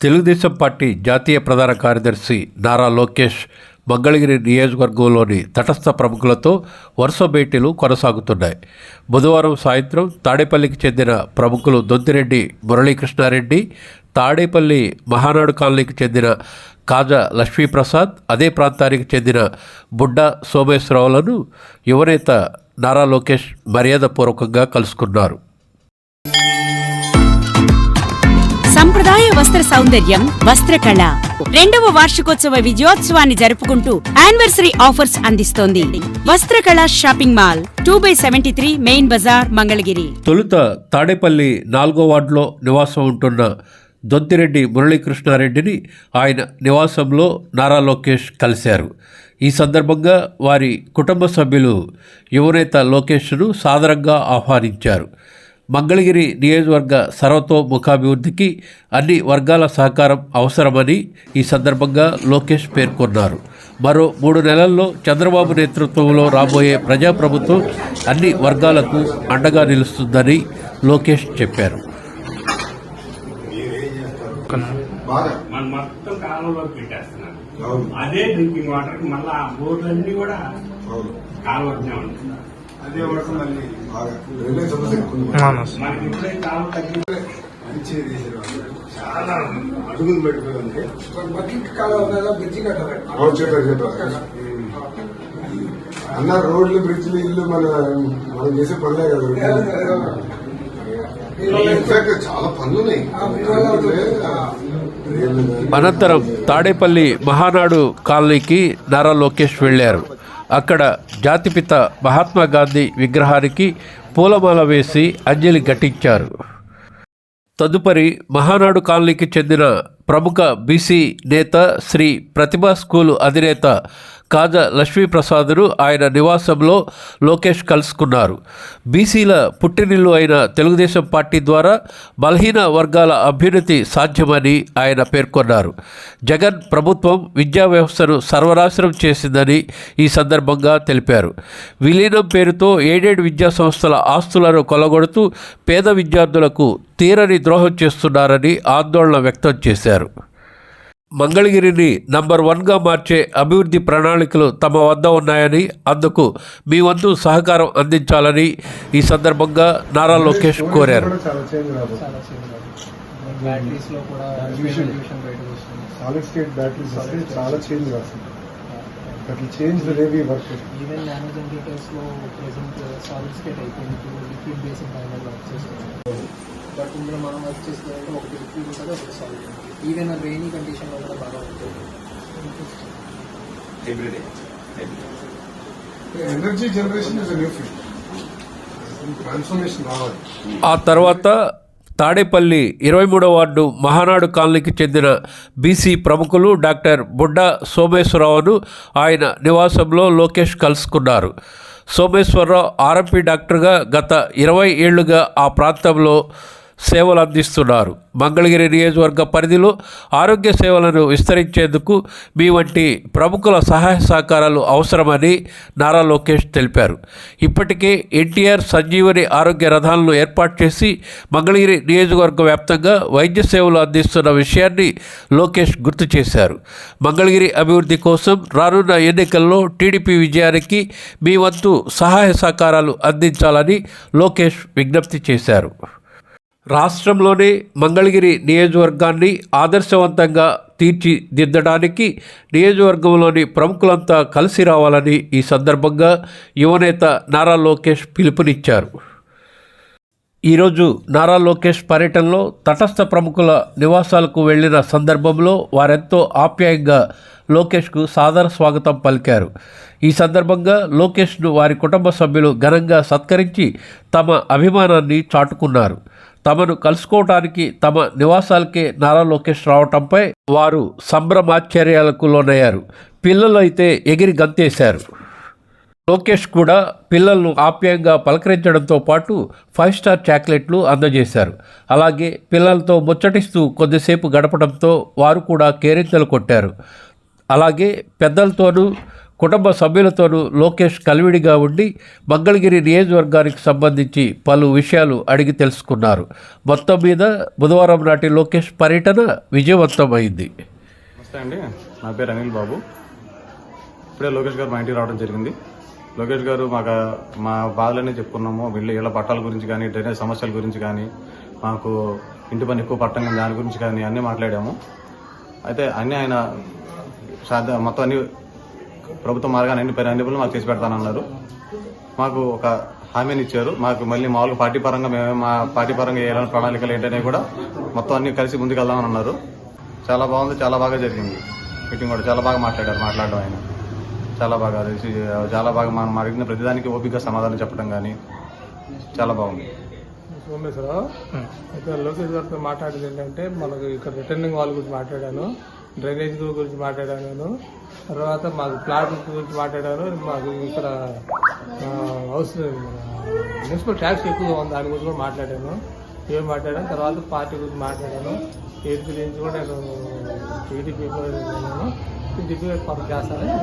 Telugu Desam party జాతీయ ప్రధాన కార్యదర్శి నారా లోకేష్ మంగళగిరి నియోజకవర్గంలోని తటస్థ ప్రముఖులతో వరుస భేటీలు కొనసాగుతున్నాయి. బుధవారం సాయంత్రం తాడేపల్లికి చెందిన ప్రముఖులు దొంతిరెడ్డి మురళీకృష్ణారెడ్డి తాడేపల్లి మహానాడు కాలనీకి చెందిన కాజా లక్ష్మీప్రసాద్ అదే ప్రాంతానికి చెందిన బుడ్డ సోమేశ్వరరావులను యువనేత నారా లోకేష్ మర్యాదపూర్వకంగా కలుసుకున్నారు. వస్త్ర సౌందర్యం వస్త్రకళ రెండవ వార్షికోత్సవ విజయోత్సవాన్ని జరుపుకుంటూ యానివర్సరీ ఆఫర్స్ అందిస్తోంది. Vastrakala shopping mall two by seventy three main bazaar Mangalagiri. తొలుత తాడేపల్లి నాలుగో వార్డులో నివాసం ఉంటున్న దొంతిరెడ్డి మురళీకృష్ణారెడ్డిని ఆయన నివాసంలో నారా లోకేష్ కలిశారు. ఈ సందర్భంగా వారి కుటుంబ సభ్యులు యువనేత లోకేష్ను సాదరంగా ఆహ్వానించారు. మంగళగిరి నియోజకవర్గ సర్వతోముఖాభివృద్ధికి అన్ని వర్గాల సహకారం అవసరమని ఈ సందర్భంగా లోకేష్ పేర్కొన్నారు. మరో మూడు నెలల్లో చంద్రబాబు నేతృత్వంలో రాబోయే ప్రజాప్రభుత్వం అన్ని వర్గాలకు అండగా నిలుస్తుందని లోకేష్ చెప్పారు. మొత్తం పెట్టేస్తున్నారు. అదే డ్రింకింగ్ వాటర్ మళ్ళా ఆ బోర్డులన్నీ కూడా కాలువనే ఉన్నాయి అదే వరకు మళ్ళీ బాగా సమస్య ఎక్కువ మంచిగా. చాలా అడుగులు అన్న రోడ్లు బ్రిడ్జ్లు ఇల్లు మన మనం చేసే పనులే కదా అనంతరం తాడేపల్లి మహానాడు కాలనీకి నారా లోకేష్ వెళ్ళారు. అక్కడ జాతిపిత మహాత్మా గాంధీ విగ్రహానికి పూలమాల వేసి అంజలి ఘటించారు. తదుపరి మహానాడు కాలనీకి చెందిన ప్రముఖ బీసీ నేత శ్రీ ప్రతిభా స్కూలు అధినేత కాజా లక్ష్మీప్రసాద్ను ఆయన నివాసంలో లోకేష్ కలుసుకున్నారు. బీసీల పుట్టినిల్లు అయిన తెలుగుదేశం పార్టీ ద్వారా బలహీన వర్గాల అభ్యున్నతి సాధ్యమని ఆయన పేర్కొన్నారు. జగన్ ప్రభుత్వం విద్యా వ్యవస్థను సర్వనాశనం చేసిందని ఈ సందర్భంగా తెలిపారు. విలీనం పేరుతో ఏడేడు విద్యా సంస్థల ఆస్తులను కొలగొడుతూ పేద విద్యార్థులకు తీరని ద్రోహం చేస్తున్నారని ఆందోళన వ్యక్తం చేశారు. మంగళగిరిని నంబర్ వన్గా మార్చే అభివృద్ధి ప్రణాళికలు తమ వద్ద ఉన్నాయని అందుకు మీ వంతు సహకారం అందించాలని ఈ సందర్భంగా నారా లోకేష్ కోరారు. చాలా చేంజ్ రాబోతుంది. బ్యాటరీస్లో కూడా Addition. డిస్ట్రిబ్యూషన్ బయటకు వస్తుంది. సాలిడ్ స్టేట్ బ్యాటరీస్ వస్తే చాలా చేంజ్ వస్తుంది that change the way we work even nano జనరేటర్స్లో present solid state అయిపోయింది ఇప్పుడు లిక్విడ్ బేసిక్ పైన వర్క్ చేస్తున్నాం బట్ ఇందులో మనం వర్క్ చేస్తుందంటే ఒకటి లిక్విడ్ ఉంటుంది ఒకటి సాలిడ్ ఉంటుంది ఈవెన్ రెయినీ కండిషన్లో కూడా బాగా ఉంటుంది energy generation is new field transformation రావాలి ఆ తర్వాత తాడేపల్లి ఇరవై మూడవ వార్డు మహానాడు కాలనీకి చెందిన బీసీ ప్రముఖులు డాక్టర్ బుడ్డ సోమేశ్వరరావును ఆయన నివాసంలో లోకేష్ కలుసుకున్నారు. సోమేశ్వరరావు ఆర్ఎంపీ డాక్టర్గా గత ఇరవై ఏళ్ళుగా ఆ ప్రాంతంలో సేవలు అందిస్తున్నారు. మంగళగిరి నియోజకవర్గ పరిధిలో ఆరోగ్య సేవలను విస్తరించేందుకు మీ వంటి ప్రముఖుల సహాయ సహకారాలు అవసరమని నారా లోకేష్ తెలిపారు. ఇప్పటికే ఎన్టీఆర్ సంజీవని ఆరోగ్య రథాలను ఏర్పాటు చేసి మంగళగిరి నియోజకవర్గ వ్యాప్తంగా వైద్య సేవలు అందిస్తున్న విషయాన్ని లోకేష్ గుర్తు చేశారు. మంగళగిరి అభివృద్ధి కోసం రానున్న ఎన్నికల్లో టీడీపీ విజయానికి మీ వంతు సహాయ సహకారాలు అందించాలని లోకేష్ విజ్ఞప్తి చేశారు. రాష్ట్రంలోనే మంగళగిరి నియోజకవర్గాన్ని ఆదర్శవంతంగా తీర్చిదిద్దడానికి నియోజకవర్గంలోని ప్రముఖులంతా కలిసి రావాలని ఈ సందర్భంగా యువనేత నారా లోకేష్ పిలుపునిచ్చారు. ఈరోజు నారా లోకేష్ పర్యటనలో తటస్థ ప్రముఖుల నివాసాలకు వెళ్ళిన సందర్భంలో వారెంతో ఆప్యాయంగా లోకేష్కు సాదర స్వాగతం పలికారు. ఈ సందర్భంగా లోకేష్ను వారి కుటుంబ సభ్యులు ఘనంగా సత్కరించి తమ అభిమానాన్ని చాటుకున్నారు. తమను కలుసుకోవటానికి తమ నివాసాలకే నారా లోకేష్ రావటంపై వారు సంభ్రమాశ్చర్యాలకు లోనయ్యారు. పిల్లలు అయితే ఎగిరి గంతేశారు. లోకేష్ కూడా పిల్లలను ఆప్యాయంగా పలకరించడంతో పాటు ఫైవ్ స్టార్ చాక్లెట్లు అందజేశారు. అలాగే పిల్లలతో ముచ్చటిస్తూ కొద్దిసేపు గడపడంతో వారు కూడా కేరింతలు కొట్టారు. అలాగే పెద్దలతోనూ కుటుంబ సభ్యులతోనూ లోకేష్ కలివిడిగా ఉండి మంగళగిరి నియోజకవర్గానికి సంబంధించి పలు విషయాలు అడిగి తెలుసుకున్నారు. మొత్తం మీద బుధవారం నాటి లోకేష్ పర్యటన విజయవంతమైంది. నమస్తే అండి. నా పేరు అనిల్ బాబు. ఇప్పుడే లోకేష్ గారు మా ఇంటికి రావడం జరిగింది. లోకేష్ గారు మాకు మా బాధలనే చెప్పుకున్నాము. వీళ్ళు ఇళ్ళ పట్టాల గురించి కానీ డ్రైనేజ్ సమస్యల గురించి కానీ మాకు ఇంటి పని ఎక్కువ పట్టం కానీ దాని గురించి కానీ అన్నీ మాట్లాడాము. అయితే అన్నీ ఆయన సాధ మొత్తం అన్ని ప్రభుత్వం మార్గాన్ని అన్ని పనులు మాకు చేసి పెడతానన్నారు. మాకు ఒక హామీని ఇచ్చారు. మాకు మళ్ళీ మామూలుగా పార్టీ పరంగా మేము మా పార్టీ పరంగా ఎలాంటి ప్రణాళికలు ఏంటనే కూడా మొత్తం అన్ని కలిసి ముందుకెళ్దామని అన్నారు. చాలా బాగుంది చాలా బాగా జరిగింది. మీటింగ్ కూడా చాలా బాగా మాట్లాడారు మాట్లాడడం ఆయన. చాలా బాగా చాలా బాగా మనం అడిగిన ప్రతిదానికి ఓపిక సమాధానం చెప్పడం కానీ చాలా బాగుంది. సోమేశ్వరరావు అయితే లోకేష్ గారితో మాట్లాడేది ఏంటంటే మనకు ఇక్కడ రిటర్నింగ్ వాళ్ళ గురించి మాట్లాడాను. డ్రైనేజ్ గురించి మాట్లాడాను. నేను తర్వాత మాకు ప్లాట్ గురించి మాట్లాడాను. మాకు ఇక్కడ అవసరం హౌస్ మున్సిపల్ ట్యాక్స్ ఎక్కువగా ఉంది. దాని గురించి కూడా మాట్లాడాను. ఏం మాట్లాడాను? తర్వాత పార్టీ గురించి మాట్లాడాను. ఏది గురించి కూడా నేను టీడీపీ కూడా నేను టీడీపీ పని చేస్తానని